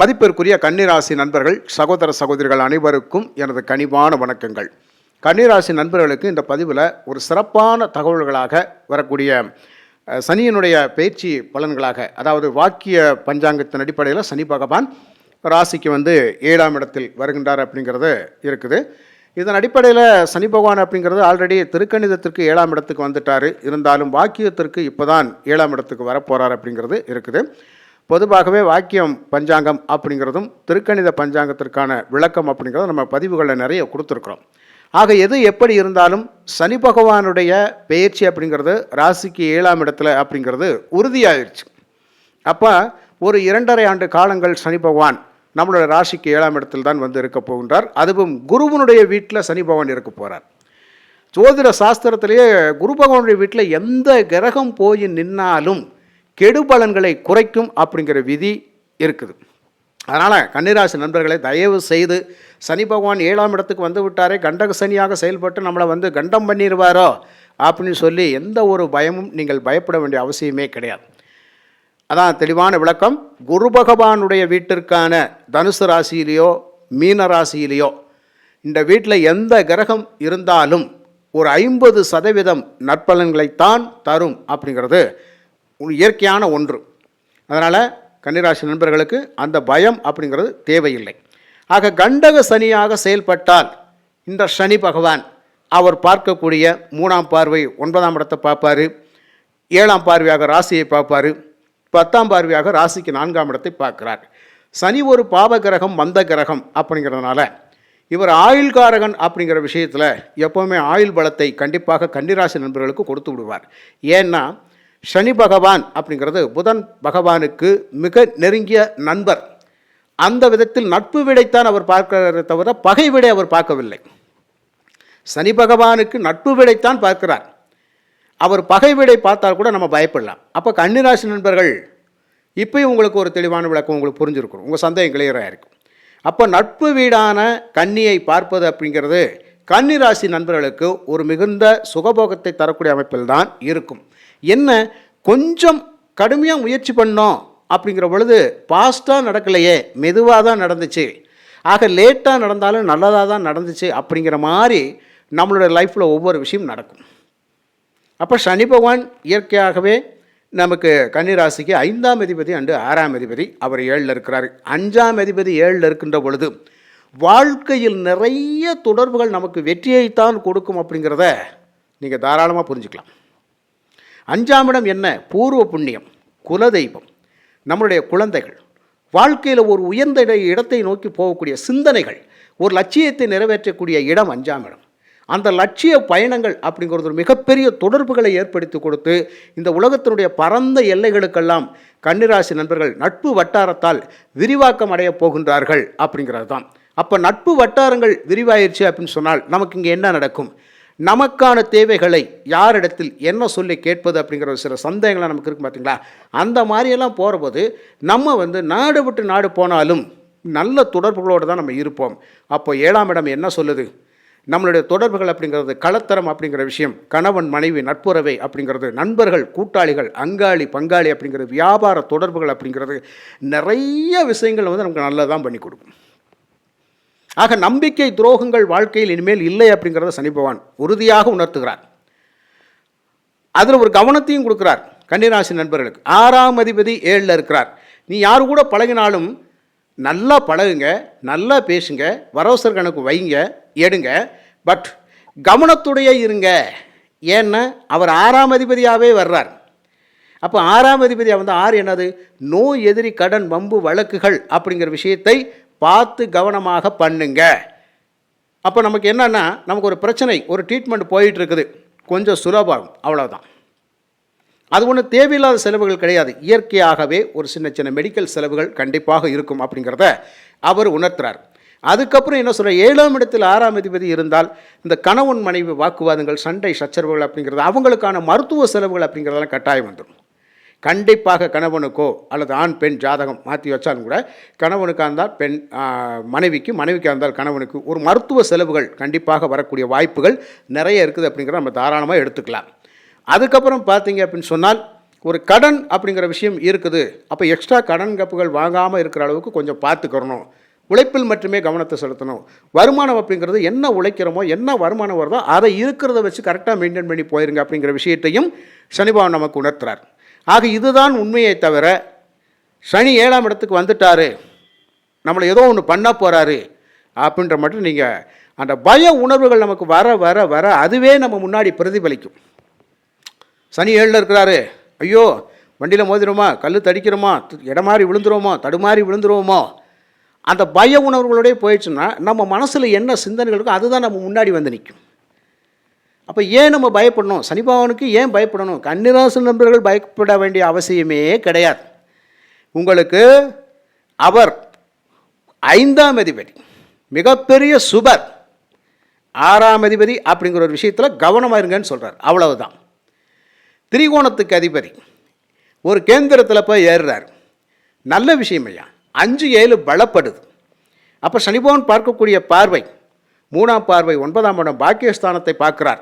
மதிப்பிற்குரிய கன்னிராசி நண்பர்கள் சகோதர சகோதரிகள் அனைவருக்கும் எனது கனிவான வணக்கங்கள். கன்னிராசி நண்பர்களுக்கு இந்த பதிவில் ஒரு சிறப்பான தகவல்களாக வரக்கூடிய சனியினுடைய பயிற்சி பலன்களாக அதாவது வாக்கிய பஞ்சாங்கத்தின் அடிப்படையில் சனி பகவான் ராசிக்கு வந்து ஏழாம் இடத்தில் வருகின்றார் அப்படிங்கிறது இருக்குது. இதன் அடிப்படையில் சனி பகவான் அப்படிங்கிறது ஆல்ரெடி திருக்கணிதத்திற்கு ஏழாம் இடத்துக்கு வந்துட்டார். இருந்தாலும் வாக்கியத்திற்கு இப்போதான் ஏழாம் இடத்துக்கு வரப்போகிறார் அப்படிங்கிறது இருக்குது. பொதுவாகவே வாக்கியம் பஞ்சாங்கம் அப்படிங்கிறதும் திருக்கணித பஞ்சாங்கத்திற்கான விளக்கம் அப்படிங்கிறதும் நம்ம பதிவுகளில் நிறைய கொடுத்துருக்குறோம். ஆக எது எப்படி இருந்தாலும் சனி பகவானுடைய பெயர்ச்சி அப்படிங்கிறது ராசிக்கு ஏழாம் இடத்துல அப்படிங்கிறது உறுதியாயிருச்சு. அப்போ ஒரு இரண்டரை ஆண்டு காலங்கள் சனி பகவான் நம்மளோட ராசிக்கு ஏழாம் இடத்தில் தான் வந்து இருக்க போகின்றார். அதுவும் குருவனுடைய வீட்டில் சனி பகவான் இருக்க போகிறார் ஜோதிட சாஸ்திரத்திலேயே குரு பகவானுடைய வீட்டில் எந்த கிரகம் போய் நின்னாலும் கெடுபலன்களை குறைக்கும் அப்படிங்கிற விதி இருக்குது. அதனால் கன்னிராசி நண்பர்களை தயவு செய்து சனி பகவான் ஏழாம் இடத்துக்கு வந்து விட்டாரே கண்டக சனியாக செயல்பட்டு நம்மளை வந்து கண்டம் பண்ணிடுவாரோ அப்படின்னு சொல்லி எந்த ஒரு பயமும் நீங்கள் பயப்பட வேண்டிய அவசியமே கிடையாது. அதான் தெளிவான விளக்கம். குரு பகவானுடைய வீட்டிற்கான தனுசு ராசியிலேயோ மீன ராசியிலேயோ இந்த வீட்டில் எந்த கிரகம் இருந்தாலும் ஒரு ஐம்பது சதவீதம் நற்பலன்களைத்தான் தரும் அப்படிங்கிறது இயற்கையான ஒன்று. அதனால் கன்னிராசி நண்பர்களுக்கு அந்த பயம் அப்படிங்கிறது தேவையில்லை. ஆக கண்டக சனியாக செயல்பட்டால் இந்த சனி பகவான் அவர் பார்க்கக்கூடிய மூணாம் பார்வை ஒன்பதாம் இடத்தை பார்ப்பாரு. ஏழாம் பார்வையாக ராசியை பார்ப்பாரு. பத்தாம் பார்வையாக ராசிக்கு நான்காம் இடத்தை பார்க்கிறார். சனி ஒரு பாவ கிரகம் மந்த கிரகம் அப்படிங்கிறதுனால இவர் ஆயுள்காரகன் அப்படிங்கிற விஷயத்தில் எப்போவுமே ஆயுள் பலத்தை கண்டிப்பாக கன்னிராசி நண்பர்களுக்கு கொடுத்து விடுவார். ஏன்னா சனி பகவான் அப்படிங்கிறது புதன் பகவானுக்கு மிக நெருங்கிய நண்பர். அந்த விதத்தில் நட்பு விடைத்தான் அவர் பார்க்கிறாரே தவிர பகை விடை அவர் பார்க்கவில்லை. சனி பகவானுக்கு நட்பு விடைத்தான் பார்க்கிறார். அவர் பகை விடை பார்த்தால் கூட நம்ம பயப்படலாம். அப்போ கன்னிராசி நண்பர்கள் இப்பயும் உங்களுக்கு ஒரு தெளிவான விளக்கம் உங்களுக்கு புரிஞ்சிருக்கும். உங்கள் சந்தேகம் கிளியராக இருக்கும். அப்போ நட்பு வீடான கன்னியை பார்ப்பது அப்படிங்கிறது கன்னிராசி நண்பர்களுக்கு ஒரு மிகுந்த சுகபோகத்தை தரக்கூடிய அமைப்பில் தான் இருக்கும். என்ன கொஞ்சம் கடுமையாக முயற்சி பண்ணோம் அப்படிங்கிற பொழுது ஃபாஸ்ட்டாக நடக்கலையே மெதுவாக தான் நடந்துச்சு. ஆக லேட்டாக நடந்தாலும் நல்லதாக தான் நடந்துச்சு அப்படிங்கிற மாதிரி நம்மளுடைய லைஃப்பில் ஒவ்வொரு விஷயம் நடக்கும். அப்போ சனி பகவான் இயற்கையாகவே நமக்கு கன்னிராசிக்கு ஐந்தாம் அதிபதி அண்டு ஆறாம் அதிபதி. அவர் ஏழில் இருக்கிறார். அஞ்சாம் அதிபதி ஏழில் இருக்கின்ற பொழுது வாழ்க்கையில் நிறைய தொடர்புகள் நமக்கு வெற்றியைத்தான் கொடுக்கும் அப்படிங்கிறத நீங்கள் தாராளமாக புரிஞ்சுக்கலாம். அஞ்சாம் இடம் என்ன? பூர்வ புண்ணியம் குலதெய்வம். நம்மளுடைய குழந்தைகள் வாழ்க்கையில் ஒரு உயர்ந்த இடத்தை நோக்கி போகக்கூடிய சிந்தனைகள் ஒரு லட்சியத்தை நிறைவேற்றக்கூடிய இடம் அஞ்சாம் இடம். அந்த லட்சிய பயணங்கள் அப்படிங்கிறது ஒரு மிகப்பெரிய தொடர்புகளை ஏற்படுத்தி கொடுத்து இந்த உலகத்தினுடைய பரந்த எல்லைகளுக்கெல்லாம் கன்னிராசி நண்பர்கள் நட்பு வட்டாரத்தால் விரிவாக்கம் அடையப் போகின்றார்கள் அப்படிங்கிறது தான் அப்போ நட்பு வட்டாரங்கள் விரிவாயிருச்சு அப்படின்னு சொன்னால் நமக்கு இங்கே என்ன நடக்கும்? நமக்கான தேவைகளை யாரிடத்தில் என்ன சொல்லி கேட்பது அப்படிங்கிற ஒரு சில சந்தேகங்கள்லாம் நமக்கு இருக்கு பார்த்தீங்களா அந்த மாதிரியெல்லாம் போகிறபோது நம்ம வந்து நாடு விட்டு நாடு போனாலும் நல்ல தொடர்புகளோடு தான் நம்ம இருப்போம். அப்போ ஏழாம் இடம் என்ன சொல்லுது? நம்மளுடைய தொடர்புகள் அப்படிங்கிறது களத்தரம் அப்படிங்கிற விஷயம் கணவன் மனைவி நட்புறவை அப்படிங்கிறது நண்பர்கள் கூட்டாளிகள் அங்காளி பங்காளி அப்படிங்கிறது வியாபார தொடர்புகள் அப்படிங்கிறது நிறைய விஷயங்கள் வந்து நமக்கு நல்லதான் பண்ணி கொடுக்கும். ஆக நம்பிக்கை துரோகங்கள் வாழ்க்கையில் இனிமேல் இல்லை அப்படிங்கிறத சனி பகவான் உறுதியாக உணர்த்துகிறார். அதில் ஒரு கவனத்தையும் கொடுக்கிறார் கன்னிராசி நண்பர்களுக்கு. ஆறாம் அதிபதி ஏழில் இருக்கிறார். நீ யாரு கூட பழகினாலும் நல்லா பழகுங்க நல்லா பேசுங்க வரவசர் கணக்கு வைங்க எடுங்க. பட் கவனத்துடைய இருங்க. ஏன்னா அவர் ஆறாம் அதிபதியாகவே வர்றார். அப்போ ஆறாம் அதிபதியாக வந்து ஆறு என்னது? நோய் எதிரி கடன் வம்பு வழக்குகள் அப்படிங்கிற விஷயத்தை பார்த்து கவனமாக பண்ணுங்க. அப்போ நமக்கு என்னன்னா நமக்கு ஒரு பிரச்சனை ஒரு ட்ரீட்மெண்ட் போயிட்டுருக்குது. கொஞ்சம் சுலபம் அவ்வளோதான் அது ஒன்றும் தேவையில்லாத செலவுகள் கிடையாது. இயற்கையாகவே ஒரு சின்ன சின்ன மெடிக்கல் செலவுகள் கண்டிப்பாக இருக்கும் அப்படிங்கிறத அவர் உணர்த்துறார். அதுக்கப்புறம் என்ன சொல்கிற ஏழாம் இடத்தில் ஆறாம் அதிபதி இருந்தால் இந்த கணவன் மனைவி வாக்குவாதங்கள் சண்டை சச்சரவுகள் அப்படிங்கிறது அவங்களுக்கான மருத்துவ செலவுகள் அப்படிங்கிறதெல்லாம் கட்டாயம் வந்துடும். கண்டிப்பாக கணவனுக்கோ அல்லது ஆண் பெண் ஜாதகம் மாற்றி வச்சாலும் கூட கணவனுக்காக இருந்தால் பெண் மனைவிக்கு மனைவிக்காக இருந்தால் கணவனுக்கு ஒரு மருத்துவ செலவுகள் கண்டிப்பாக வரக்கூடிய வாய்ப்புகள் நிறைய இருக்குது அப்படிங்கிறத நம்ம தாராளமாக எடுத்துக்கலாம். அதுக்கப்புறம் பார்த்தீங்க அப்படின்னு சொன்னால் ஒரு கடன் அப்படிங்கிற விஷயம் இருக்குது. அப்போ எக்ஸ்ட்ரா கடன் கப்புகள் வாங்காமல் இருக்கிற அளவுக்கு கொஞ்சம் பார்த்துக்கிறணும் உழைப்பில் மட்டுமே கவனத்தை செலுத்தணும். வருமானம் அப்படிங்கிறது என்ன உழைக்கிறோமோ என்ன வருமானம் வருதோ அதை இருக்கிறத வச்சு கரெக்டாக மெயின்டைன் பண்ணி போயிருங்க அப்படிங்கிற விஷயத்தையும் சனிபாவன் நமக்கு உணர்த்துறார். ஆக இதுதான் உண்மையை தவிர சனி ஏழாம் இடத்துக்கு வந்துட்டாரு. நம்மளை ஏதோ ஒன்று பண்ண போகிறாரு அப்படின்ற மட்டும் நீங்கள் அந்த பய உணர்வுகள் நமக்கு வர வர வர அதுவே நம்ம முன்னாடி பிரதிபலிக்கும். சனி ஏழில் இருக்கிறாரு. ஐயோ வண்டியில் மோதிடுமா கல் தடிக்கிறோமா இடமாறி விழுந்துருவோமோ தடுமாறி விழுந்துருவோமோ? அந்த பய உணர்வுகளோடய போயிடுச்சுன்னா நம்ம மனசில் என்ன சிந்தனைகள் இருக்கோ அதுதான் நம்ம முன்னாடி வந்து நிற்கும் அப்போ ஏன் நம்ம பயப்படணும்? சனிபகவானுக்கு ஏன் பயப்படணும்? கன்னிராசு நண்பர்கள் பயப்பட வேண்டிய அவசியமே கிடையாது. உங்களுக்கு அவர் ஐந்தாம் அதிபதி மிகப்பெரிய சுபர். ஆறாம் அதிபதி அப்படிங்கிற ஒரு விஷயத்தில் கவனமாக இருங்கன்னு சொல்கிறார் அவ்வளவுதான். திரிகோணத்துக்கு அதிபதி ஒரு கேந்திரத்தில் போய் ஏறுறார். நல்ல விஷயம் ஐயா. அஞ்சு ஏழு பலப்படுது. அப்போ சனிபவன் பார்க்கக்கூடிய பார்வை மூணாம் பார்வை ஒன்பதாம் இடம் பாக்கியஸ்தானத்தை பார்க்கிறார்.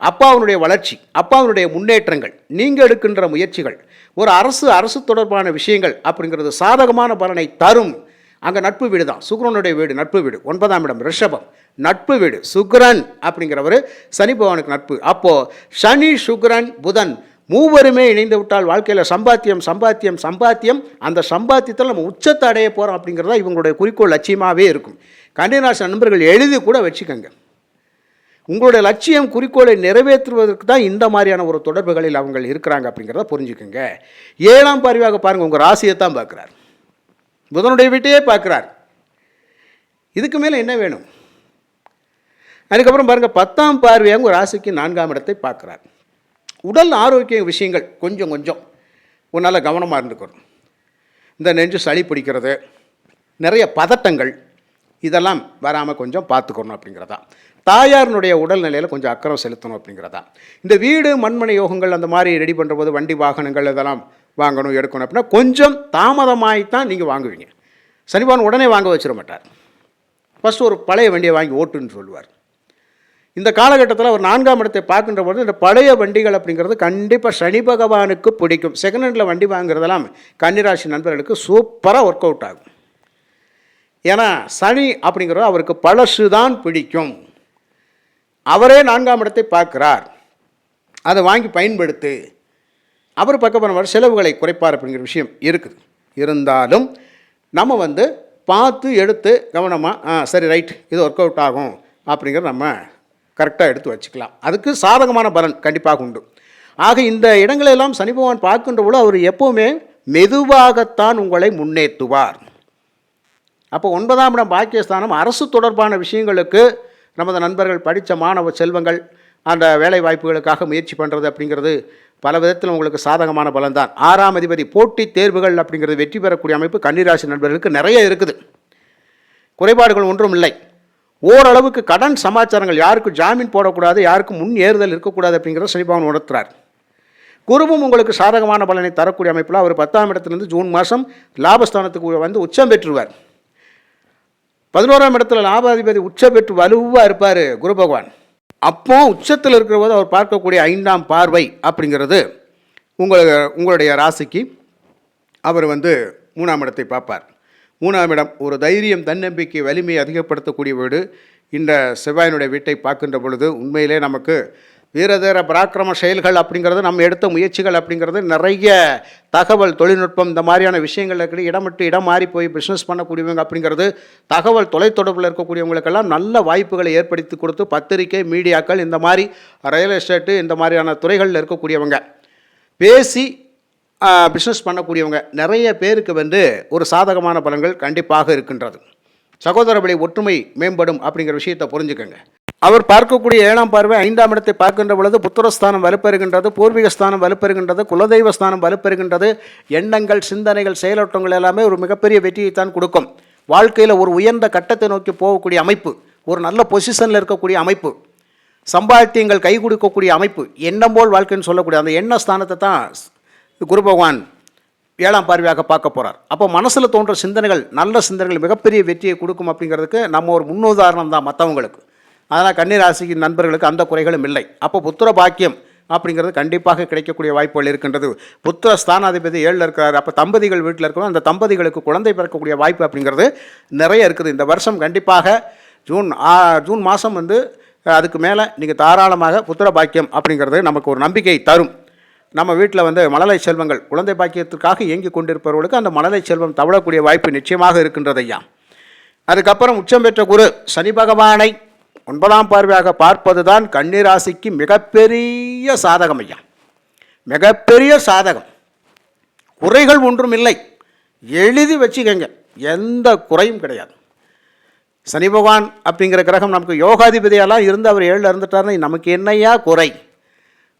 அப்பாவினுடைய வளர்ச்சி அப்பாவினுடைய முன்னேற்றங்கள் நீங்கள் எடுக்கின்ற முயற்சிகள் ஒரு அரசு அரசு தொடர்பான விஷயங்கள் அப்படிங்கிறது சாதகமான பலனை தரும். அங்கே நட்பு வீடு தான். சுக்ரனுடைய வீடு நட்பு வீடு. ஒன்பதாம் இடம் ரிஷபம். நட்பு வீடு. சுக்ரன் அப்படிங்கிறவர் சனி பகவானுக்கு நட்பு. அப்போது சனி சுக்ரன் புதன் மூவருமே இணைந்து விட்டால் வாழ்க்கையில் சம்பாத்தியம் சம்பாத்தியம் சம்பாத்தியம் அந்த சம்பாத்தியத்தில் நம்ம உச்சத்தை அடைய போகிறோம் அப்படிங்கிறதா இவங்களுடைய குறிக்கோள் லட்சியமாகவே இருக்கும். கன்னிராசி நண்பர்கள் எழுதி கூட வச்சுக்கோங்க. உங்களுடைய லட்சியம் குறிக்கோளை நிறைவேற்றுவதற்கு தான் இந்த மாதிரியான ஒரு தொடர்புகளில் அவங்க இருக்கிறாங்க அப்படிங்கிறத புரிஞ்சுக்கோங்க. ஏழாம் பார்வையாக பாருங்கள் உங்கள் ராசியை தான் பார்க்குறார். புதனுடைய வீட்டையே பார்க்குறார். இதுக்கு மேலே என்ன வேணும்? அதுக்கப்புறம் பாருங்கள் பத்தாம் பார்வையாக உங்கள் ராசிக்கு நான்காம் இடத்தை பார்க்குறார். உடல் ஆரோக்கிய விஷயங்கள் கொஞ்சம் கொஞ்சம் உன்னால் கவனமாக இருந்துக்கணும். இந்த நெஞ்சு சளி பிடிக்கிறது நிறைய பதட்டங்கள் இதெல்லாம் வராமல் கொஞ்சம் பார்த்துக்கணும் அப்படிங்கிறதா தாயாரினுடைய உடல்நிலையில் கொஞ்சம் அக்கறம் செலுத்தணும் அப்படிங்கிறதா. இந்த வீடு மண்மனை யோகங்கள் அந்த மாதிரி ரெடி பண்ணுற போது வண்டி வாகனங்கள் இதெல்லாம் வாங்கணும் எடுக்கணும் அப்படின்னா கொஞ்சம் தாமதமாகித்தான் நீங்கள் வாங்குவீங்க. சனிபான் உடனே வாங்க வச்சிட மாட்டார். ஃபஸ்ட்டு ஒரு பழைய வண்டியை வாங்கி ஓட்டுன்னு சொல்லுவார். இந்த காலகட்டத்தில் அவர் நான்காம் இடத்தை பார்க்கின்ற பொழுது இந்த பழைய வண்டிகள் அப்படிங்கிறது கண்டிப்பாக சனி பகவானுக்கு பிடிக்கும். செகண்ட் ஹேண்டில் வண்டி வாங்குறதெல்லாம் கன்னிராசி நண்பர்களுக்கு சூப்பராக ஒர்க் அவுட் ஆகும். ஏன்னா சனி அப்படிங்கிறது அவருக்கு பழசு தான் பிடிக்கும். அவரே நான்காம் இடத்தை பார்க்கிறார். அதை வாங்கி பயன்படுத்து அவர் பக்கம் செலவுகளை குறைப்பார் அப்படிங்கிற விஷயம் இருக்குது. இருந்தாலும் நம்ம வந்து பார்த்து எடுத்து கவனமாக ஆ சரி ரைட் இது ஒர்க் அவுட் ஆகும். அப்படிங்கிறத நம்ம கரெக்டாக எடுத்து வச்சுக்கலாம். அதுக்கு சாதகமான பலன் கண்டிப்பாக உண்டு. ஆக இந்த இடங்களெல்லாம் சனி பகவான் பார்க்கின்ற அவர் எப்போவுமே மெதுவாகத்தான் உங்களை முன்னேற்றுவார். அப்போ ஒன்பதாம் இடம் பாக்கியஸ்தானம் அரசு தொடர்பான விஷயங்களுக்கு நமது நண்பர்கள் படித்த மாணவ செல்வங்கள் அந்த வேலை வாய்ப்புகளுக்காக முயற்சி பண்ணுறது அப்படிங்கிறது பல விதத்தில் உங்களுக்கு சாதகமான பலன்தான். ஆறாம் அதிபதி போட்டித் தேர்வுகள் அப்படிங்கிறது வெற்றி பெறக்கூடிய அமைப்பு கன்னிராசி நண்பர்களுக்கு நிறைய இருக்குது. குறைபாடுகள் ஒன்றும் இல்லை. ஓரளவுக்கு கடன் சமாச்சாரங்கள் யாருக்கும் ஜாமீன் போடக்கூடாது யாருக்கும் முன் ஏறுதல் இருக்கக்கூடாது அப்படிங்கிறத சனிபவன் உணர்த்துறார். குருவும் உங்களுக்கு சாதகமான பலனை தரக்கூடிய அமைப்பில் அவர் பத்தாம் இடத்துலேருந்து ஜூன் மாதம் லாபஸ்தானத்துக்கு வந்து உச்சம் பெற்றுருவார் பதினோராம் இடத்துல லாபாதிபதி உச்ச பெற்று வலுவாக இருப்பார் குரு பகவான். அப்போ உச்சத்தில் இருக்கிற போது அவர் பார்க்கக்கூடிய ஐந்தாம் பார்வை அப்படிங்கிறது உங்களுக்கு உங்களுடைய ராசிக்கு அவர் வந்து மூணாம் இடத்தை பார்ப்பார். மூணாம் இடம் ஒரு தைரியம் தன்னம்பிக்கை வலிமையை அதிகப்படுத்தக்கூடிய வீடு. இந்த செவ்வாயினுடைய வீட்டை பார்க்கின்ற பொழுது உண்மையிலே நமக்கு வீரதேர பராக்கிரம செயல்கள் அப்படிங்கிறது நம்ம எடுத்த முயற்சிகள் அப்படிங்கிறது நிறைய தகவல் தொழில்நுட்பம் இந்த மாதிரியான விஷயங்கள் இருக்கிற இடம் விட்டு இடம் மாறி போய் பிஸ்னஸ் பண்ணக்கூடியவங்க அப்படிங்கிறது தகவல் தொலைத்தொடர்பில் இருக்கக்கூடியவங்களுக்கெல்லாம் நல்ல வாய்ப்புகளை ஏற்படுத்தி கொடுத்து பத்திரிக்கை மீடியாக்கள் இந்த மாதிரி ரியல் எஸ்டேட்டு இந்த மாதிரியான துறைகளில் இருக்கக்கூடியவங்க. பேசி பிஸ்னஸ் பண்ணக்கூடியவங்க. நிறைய பேருக்கு வந்து ஒரு சாதகமான பலன்கள் கண்டிப்பாக இருக்கின்றது. சகோதர வழி ஒற்றுமை மேம்படும் அப்படிங்கிற விஷயத்தை புரிஞ்சுக்கோங்க. அவர் பார்க்கக்கூடிய ஏழாம் பார்வை ஐந்தாம் இடத்தை பார்க்கின்ற பொழுது புத்திரஸ்தானம் வலுப்பெறுகின்றது பூர்வீகஸ்தானம் வலுப்பெறுகின்றது குலதெய்வஸ்தானம் வலுப்பெறுகின்றது. எண்ணங்கள் சிந்தனைகள் செயலோட்டங்கள் எல்லாமே ஒரு மிகப்பெரிய வெற்றியை தான் கொடுக்கும். வாழ்க்கையில் ஒரு உயர்ந்த கட்டத்தை நோக்கி போகக்கூடிய அமைப்பு ஒரு நல்ல பொசிஷனில் இருக்கக்கூடிய அமைப்பு சம்பாத்தியங்கள் கை கொடுக்கக்கூடிய அமைப்பு எண்ணம் போல் வாழ்க்கைன்னு சொல்லக்கூடிய அந்த எண்ண ஸ்தானத்தை தான் குரு பகவான் ஏழாம் பார்வையாக பார்க்க போகிறார் அப்போ மனசில் தோன்ற சிந்தனைகள் நல்ல சிந்தனைகள் மிகப்பெரிய வெற்றியை கொடுக்கும் அப்படிங்கிறதுக்கு நம்ம ஒரு முன்னுதாரணம் தான் மற்றவங்களுக்கு அதனால் கன்னிராசிக்கு நண்பர்களுக்கு அந்த குறைகளும் இல்லை. அப்போ புத்திர பாக்கியம் அப்படிங்கிறது கண்டிப்பாக கிடைக்கக்கூடிய வாய்ப்புகள் இருக்கின்றது. புத்திர ஸ்தானாதிபதி ஏழில் இருக்கிறார். அப்போ தம்பதிகள் வீட்டில் இருக்கிறோம் அந்த தம்பதிகளுக்கு குழந்தை பிறக்கக்கூடிய வாய்ப்பு அப்படிங்கிறது நிறைய இருக்குது. இந்த வருஷம் கண்டிப்பாக ஜூன் ஆ ஜூன் மாதம் வந்து அதுக்கு மேலே நீங்கள் தாராளமாக புத்திர பாக்கியம் அப்படிங்கிறது நமக்கு ஒரு நம்பிக்கை தரும். நம்ம வீட்டில் வந்து மழலை செல்வங்கள் குழந்தை பாக்கியத்திற்காக இயங்கி கொண்டிருப்பவர்களுக்கு அந்த மழலை செல்வம் தவழக்கூடிய வாய்ப்பு நிச்சயமாக இருக்கின்றது ஐயா. அதுக்கப்புறம் உச்சம் பெற்ற குரு சனி பகவானை ஒன்பதாம் பார்வையாக பார்ப்பது தான் கன்னிராசிக்கு மிகப்பெரிய சாதகம் ஐயா. மிகப்பெரிய சாதகம். குறைகள் ஒன்றும் இல்லை. எழுதி வச்சுக்கங்க. எந்த குறையும் கிடையாது. சனி பகவான் அப்படிங்கிற கிரகம் நமக்கு யோகாதிபதியெல்லாம் இருந்து அவர் ஏழில் இருந்துட்டார்னா நமக்கு என்னையா குறை?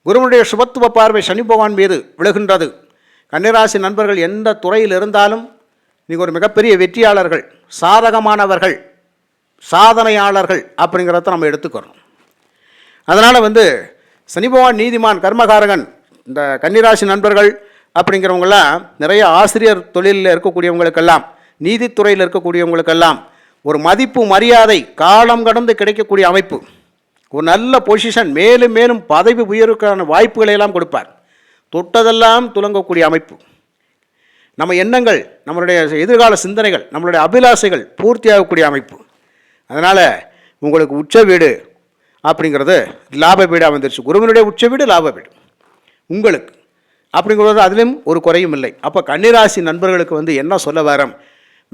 குருவனுடைய சுபத்துவ பார்வை சனி பகவான் மீது விழுகின்றது. கன்னிராசி நண்பர்கள் எந்த துறையில் இருந்தாலும் நீங்கள் ஒரு மிகப்பெரிய வெற்றியாளர்கள் சாதகமானவர்கள். சாதனையாளர்கள் அப்படிங்கிறத நம்ம எடுத்துக்கிறோம் அதனால் வந்து சனி பகவான் நீதிமான் கர்மகாரகன் இந்த கன்னிராசி நண்பர்கள் அப்படிங்கிறவங்களாம் நிறைய ஆசிரியர் தொழிலில் இருக்கக்கூடியவங்களுக்கெல்லாம் நீதித்துறையில் இருக்கக்கூடியவங்களுக்கெல்லாம் ஒரு மதிப்பு மரியாதை காலம் கடந்து கிடைக்கக்கூடிய அமைப்பு. ஒரு நல்ல பொசிஷன் மேலும் மேலும் பதவி உயர்வுக்கான வாய்ப்புகளை எல்லாம் கொடுப்பார். தொட்டதெல்லாம் துலங்கக்கூடிய அமைப்பு. நம்ம எண்ணங்கள் நம்மளுடைய எதிர்கால சிந்தனைகள் நம்மளுடைய அபிலாசைகள் பூர்த்தியாகக்கூடிய அமைப்பு. அதனால் உங்களுக்கு உச்ச வீடு அப்படிங்கிறது லாப வீடாக வந்துருச்சு. குருவனுடைய உச்ச வீடு லாப வீடு. உங்களுக்கு அப்படிங்கிறது அதுலேயும் ஒரு குறையும் இல்லை. அப்போ கன்னிராசி நண்பர்களுக்கு வந்து என்ன சொல்ல வரோம்?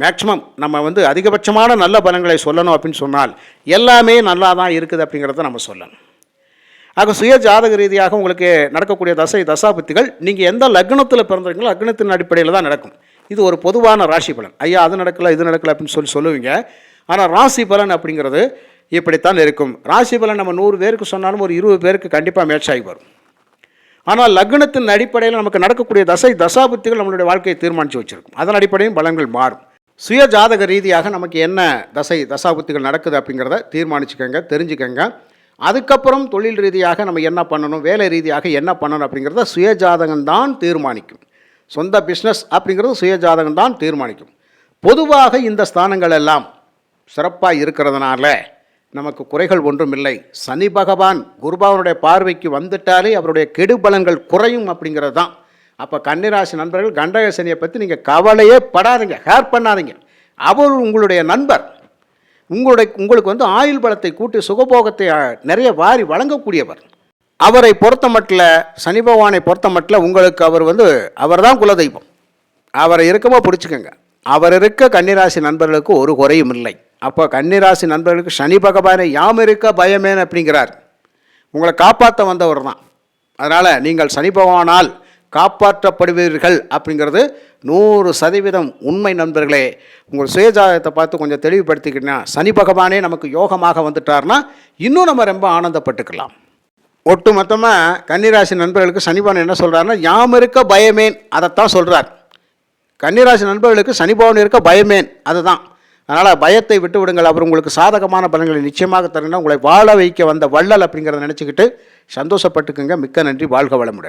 மேக்ஸிமம் நம்ம வந்து அதிகபட்சமான நல்ல பலன்களை சொல்லணும் அப்படின்னு சொன்னால் எல்லாமே நல்லா தான் இருக்குது அப்படிங்கிறத நம்ம சொல்லணும். ஆக சுய ஜாதக ரீதியாக உங்களுக்கு நடக்கக்கூடிய தசை தசாபுத்திகள் நீங்கள் எந்த லக்னத்தில் பிறந்தீங்களோ லக்னத்தின் அடிப்படையில் தான் நடக்கும். இது ஒரு பொதுவான ராசி பலன். ஐயா அது நடக்கல இது நடக்கல அப்படின்னு சொல்லி சொல்லுவீங்க. ஆனால் ராசி பலன் அப்படிங்கிறது இப்படித்தான் இருக்கும். ராசி பலன் நம்ம நூறு பேருக்கு சொன்னாலும் ஒரு இருபது பேருக்கு கண்டிப்பாக மேட்ச் ஆகி வரும். ஆனால் லக்னத்தின் அடிப்படையில் நமக்கு நடக்கக்கூடிய தசை தசாபுத்திகள் நம்மளுடைய வாழ்க்கையை தீர்மானித்து வச்சுருக்கும். அதன் அடிப்படையும் பலன்கள் மாறும். சுய ஜாதக ரீதியாக நமக்கு என்ன தசை தசாபுத்திகள் நடக்குது அப்படிங்கிறத தீர்மானிச்சுக்கோங்க தெரிஞ்சுக்கோங்க. அதுக்கப்புறம் தொழில் ரீதியாக நம்ம என்ன பண்ணணும் வேலை ரீதியாக என்ன பண்ணணும் அப்படிங்கிறத சுயஜாதகம் தான் தீர்மானிக்கும். சொந்த பிஸ்னஸ் அப்படிங்கிறது சுயஜாதகம் தான் தீர்மானிக்கும். பொதுவாக இந்த ஸ்தானங்கள் எல்லாம் சிறப்பாக இருக்கிறதுனால நமக்கு குறைகள் ஒன்றும் இல்லை சனி பகவான் குருபாவனுடைய பார்வைக்கு வந்துட்டாலே அவருடைய கெடுபலன்கள் குறையும் அப்படிங்கிறது தான் அப்போ கன்னிராசி நண்பர்கள் கண்டக சனியை பற்றி நீங்கள் கவலையே படாதீங்க ஹேர் பண்ணாதீங்க. அவர் உங்களுடைய நண்பர். உங்களுடைய உங்களுக்கு வந்து ஆயுள் பலத்தை கூட்டி சுகபோகத்தை நிறைய வாரி வழங்கக்கூடியவர். அவரை பொறுத்த மட்டில் சனி பகவானை பொறுத்த மட்டில் உங்களுக்கு அவர் வந்து அவர் தான் குலதெய்வம். அவரை இருக்கமாக பிடிச்சிக்கோங்க. அவர் இருக்க கன்னிராசி நண்பர்களுக்கு ஒரு குறையும் இல்லை. அப்போ கன்னிராசி நண்பர்களுக்கு சனி பகவானை யாம் இருக்க பயமேன் அப்படிங்கிறார். உங்களை காப்பாற்ற வந்தவர் தான். அதனால் நீங்கள் சனி பகவானால் காப்பாற்றப்படுவீர்கள் அப்படிங்கிறது நூறு சதவீதம் உண்மை நண்பர்களே. உங்கள் சுயஜாதகத்தை பார்த்து கொஞ்சம் தெளிவுபடுத்திக்கிட்டீங்கன்னா சனி பகவானே நமக்கு யோகமாக வந்துட்டார்னா இன்னும் நம்ம ரொம்ப ஆனந்தப்பட்டுக்கலாம். ஒட்டு மொத்தமாக கன்னிராசி நண்பர்களுக்கு சனிபவன் என்ன சொல்கிறாருன்னா யாம் இருக்க பயமேன் அதைத்தான் சொல்கிறார் கன்னிராசி நண்பர்களுக்கு சனிபவன் இருக்க பயமேன் அதுதான். அதனால் பயத்தை விட்டு விடுங்கள். அவர் உங்களுக்கு சாதகமான பலன்களை நிச்சயமாக தருங்கன்னா உங்களை வாழ வைக்க வந்த வள்ளல் அப்படிங்கிறத நினச்சிக்கிட்டு சந்தோஷப்பட்டுக்குங்க. மிக்க நன்றி. வாழ்க வளமுடன்.